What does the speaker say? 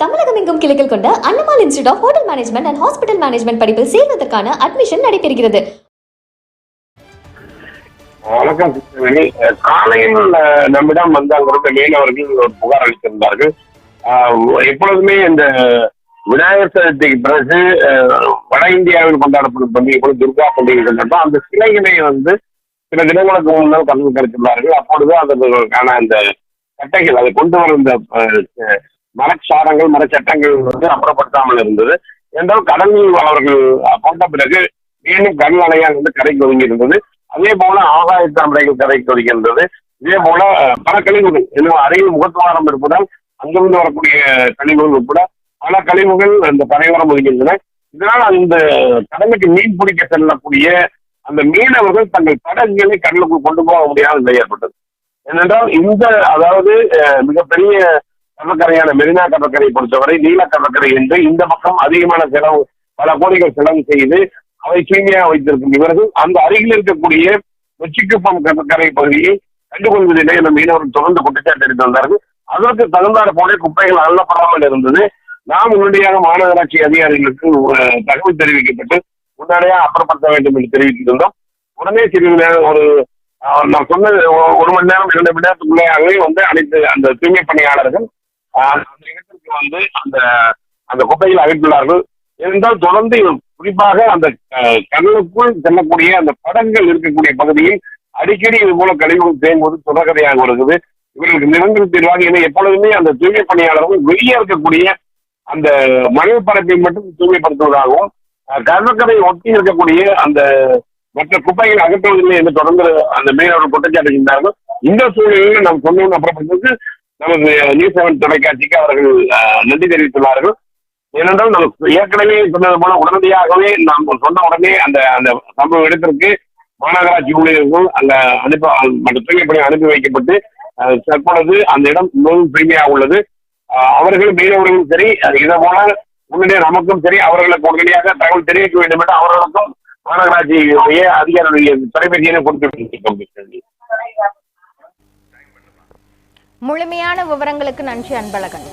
தமிழகம் எங்கும் கிளைகள் கொண்ட Annamal institute of hotel management and hospital management படிப்பில் சேர்வதற்கான அட்மிஷன் நடைபெறுகிறது. வணக்கம் காலையில் நம்மிடம் வந்த அங்கிருந்த மீனவர்கள் ஒரு புகார் அளித்திருந்தார்கள். ஆஹ், எப்பொழுதுமே இந்த விநாயகர் சதுர்த்திக்கு பிறகு வட இந்தியாவில் கொண்டாடப்படும் பண்டிகை கூட துர்கா பண்டிகை கொண்டாடும் அந்த சிலைகளை வந்து சில தினங்களுக்கு முன்னால் கலந்து கருத்துள்ளார்கள் அப்பொழுது அதற்கான அந்த கட்டைகள் அதை கொண்டு வரும் இந்த மரச்சாரங்கள் மரச்சட்டங்கள் வந்து அப்புறப்படுத்தாமல் இருந்தது. என்றால் கடன் அவர்கள் போட்ட பிறகு மீண்டும் கடல் அலையால் வந்து கரைக்கு ஒதுங்கி இருந்தது. அதே போல ஆகாய தாமரைகள் கரைக்கு ஒதுங்கியிருந்தது இதே போல பல கழிவுகள் இன்னும் அறையில் முகத்துவாரம் இருப்பதால் அங்கிருந்து வரக்கூடிய கழிவுகள் உட்பட பல கழிவுகள் அந்த கரையோரம் ஒதுங்கின்றன இதனால் அந்த கடலுக்கு மீன் பிடிக்க செல்லக்கூடிய அந்த மீனவர்கள் தங்கள் படகுகளை கடலுக்குள் கொண்டு போக முடியாத நிலை ஏற்பட்டது. ஏனென்றால் இந்த அதாவது மிகப்பெரிய கடற்கரையான மெரினா கடற்கரை பொறுத்தவரை நீல கடற்கரை என்று இந்த பக்கம் அதிகமான செலவு பல கோடிகள் செலவு செய்து அவை தூய்மையாக வைத்திருக்கும் இவர்கள். அந்த அருகில் இருக்கக்கூடிய நொச்சிக்குப்பம் கடற்கரை பகுதியை கண்டுகொள்வதில்லை என மீனவர்கள் தொடர்ந்து குற்றச்சாட்டு எடுத்து வந்தார்கள். அதற்கு தகுந்தாறு போல குப்பைகள் அள்ளப்படாமல் இருந்தது. நாம் உடனடியாக மாநகராட்சி அதிகாரிகளுக்கு ஒரு தகவல் தெரிவிக்கப்பட்டு உடனடியாக அப்புறப்படுத்த வேண்டும் என்று தெரிவித்திருந்தோம் உடனே சிறிது நேரம் ஒரு நான் சொன்னது ஒரு மணி நேரம் இரண்டு மணி நேரத்துக்குள்ளேயாகவே வந்து அனைத்து அந்த தூய்மை பணியாளர்கள் அந்த இடத்திற்கு வந்து அந்த அந்த குப்பைகளை அகற்றுள்ளார்கள் இருந்தால் தொடர்ந்து இவர் குறிப்பாக அந்த கடலுக்குள் செல்லக்கூடிய அந்த படங்கள் இருக்கக்கூடிய பகுதியில் அடிக்கடி இது போல கழிவுகள் தேங்குவது தொடர்கதையாக வருகிறது. இவர்களுக்கு நிரந்தர தீர்வாக ஏன்னா எப்பொழுதுமே அந்த தூய்மை பணியாளர்கள் வெளியே இருக்கக்கூடிய அந்த மணல் பரப்பை மட்டும் தூய்மைப்படுத்துவதாகவும் கடற்கரை ஒட்டி இருக்கக்கூடிய அந்த மற்ற குப்பைகளை அகற்றுவதில்லை என்று தொடர்ந்து அந்த மீனவர்கள் குற்றச்சாட்டு செய்தார்கள் இந்த சூழ்நிலையில் நாம் சொன்னோம் அப்புறப்படுத்தது நமது நியூஸ் செவன் தொலைக்காட்சிக்கு அவர்கள் நன்றி தெரிவித்துள்ளார்கள். ஏனென்றால் நமக்கு ஏற்கனவே சொன்னது போல உடனடியாகவே நாம் சொன்ன உடனே அந்த அந்த சம்பவ இடத்திற்கு மாநகராட்சி ஊழியர்கள் அந்த அனுப்ப மற்ற தூய்மைப்பணி அனுப்பி வைக்கப்பட்டு தற்பொழுது அந்த இடம் மிகவும் தூய்மையாக உள்ளது. அவர்கள் மீனவர்களும் சரி அது போல உடனடியாக நமக்கும் சரி அவர்களுக்கு உடனடியாக தகவல் தெரிவிக்க வேண்டும் என்று அவர்களுக்கும் மாநகராட்சியுடைய அதிகாரிகளுடைய தொலைபேசியினை கொடுத்து முழுமையான விவரங்களுக்கு நன்றி அன்பழகன்.